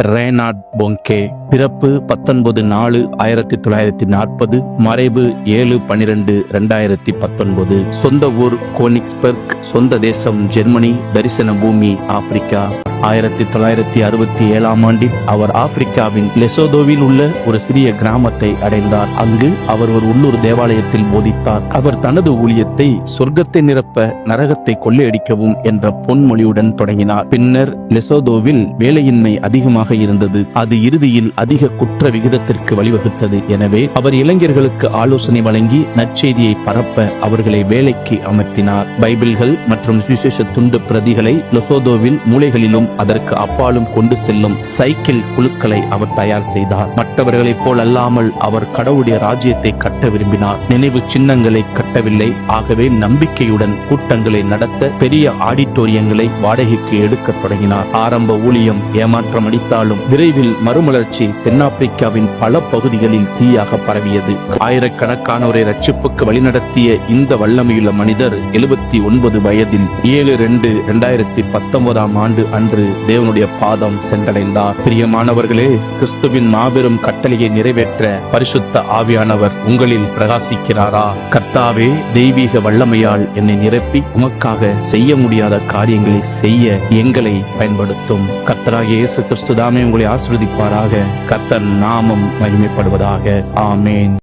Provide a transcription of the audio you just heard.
ரேனாட் பொங்கே பிறப்பு பத்தொன்பது நாலு ஆயிரத்தி தொள்ளாயிரத்தி நாற்பது மறைவு ஏழு பனிரெண்டு ரெண்டாயிரத்தி பத்தொன்பது. சொந்த ஊர் கோனிக்ஸ்பர்க் சொந்த தேசம் ஜெர்மனி தரிசன பூமி ஆப்பிரிக்கா. ஆயிரத்தி தொள்ளாயிரத்தி அறுபத்தி ஏழாம் ஆண்டில் அவர் ஆப்பிரிக்காவின் லெசோதோவில் உள்ள ஒரு சிறிய கிராமத்தை அடைந்தார். அங்கு அவர் ஒரு உள்ளூர் தேவாலயத்தில் போதித்தார். அவர் தனது ஊழியத்தை சொர்க்கத்தை நிரப்ப நரகத்தை கொள்ளையடிக்கவும் என்ற பொன்மொழியுடன் தொடங்கினார். பின்னர் லெசோதோவில் வேலையின்மை அதிகமாக இருந்தது. அது இறுதியில் அதிக குற்ற விகிதத்திற்கு வழிவகுத்தது. எனவே அவர் இளைஞர்களுக்கு ஆலோசனை வழங்கி நற்செய்தியை பரப்ப அவர்களை வேலைக்கு அமர்த்தினார். பைபிள்கள் மற்றும் சுவிசேஷ துண்டு பிரதிகளை லொசோதோவில் மூலைகளிலும் அதற்கு அப்பாலும் கொண்டு செல்லும் சைக்கிள் குழுக்களை அவர் தயார் செய்தார். மற்றவர்களைப் போல் அல்லாமல் அவர் கடவுளுடைய ராஜ்யத்தை கட்ட விரும்பினார். நினைவு சின்னங்களை கட்டவில்லை. ஆகவே நம்பிக்கையுடன் கூட்டங்களை நடத்த பெரிய ஆடிட்டோரியங்களை வாடகைக்கு எடுக்க தொடங்கினார். ஆரம்ப ஊழியம் ஏமாற்றம் அளித்தாலும் விரைவில் மறுமலர்ச்சி தென்னாப்பிரிக்காவின் பல பகுதிகளில் தீயாக பரவியது. ஆயிரக்கணக்கானோரை ரட்சிப்புக்கு வழிநடத்திய இந்த வல்லமையுள்ள மனிதர் எழுபத்தி ஒன்பது வயதில் ஏழு ரெண்டு இரண்டாயிரத்தி பத்தொன்பதாம் ஆண்டு அன்று தேவனுடைய பாதம் சென்றடைந்தார். பிரியமானவர்களே கிறிஸ்துவின் மாபெரும் கட்டளையை நிறைவேற்ற பரிசுத்த ஆவியானவர் உங்களில் பிரகாசிக்கிறாரா? கர்த்தாவே தெய்வீக வல்லமையால் என்னை நிரப்பி உமக்காக செய்ய முடியாத காரியங்களை செய்ய எங்களை பயன்படுத்தும். கர்த்தராகிய இயேசு கிறிஸ்து தாமே உங்களை ஆசிர்வதிப்பாராக. கர்த்தர் நாமம் மகிமைப்படுவதாக. ஆமேன்.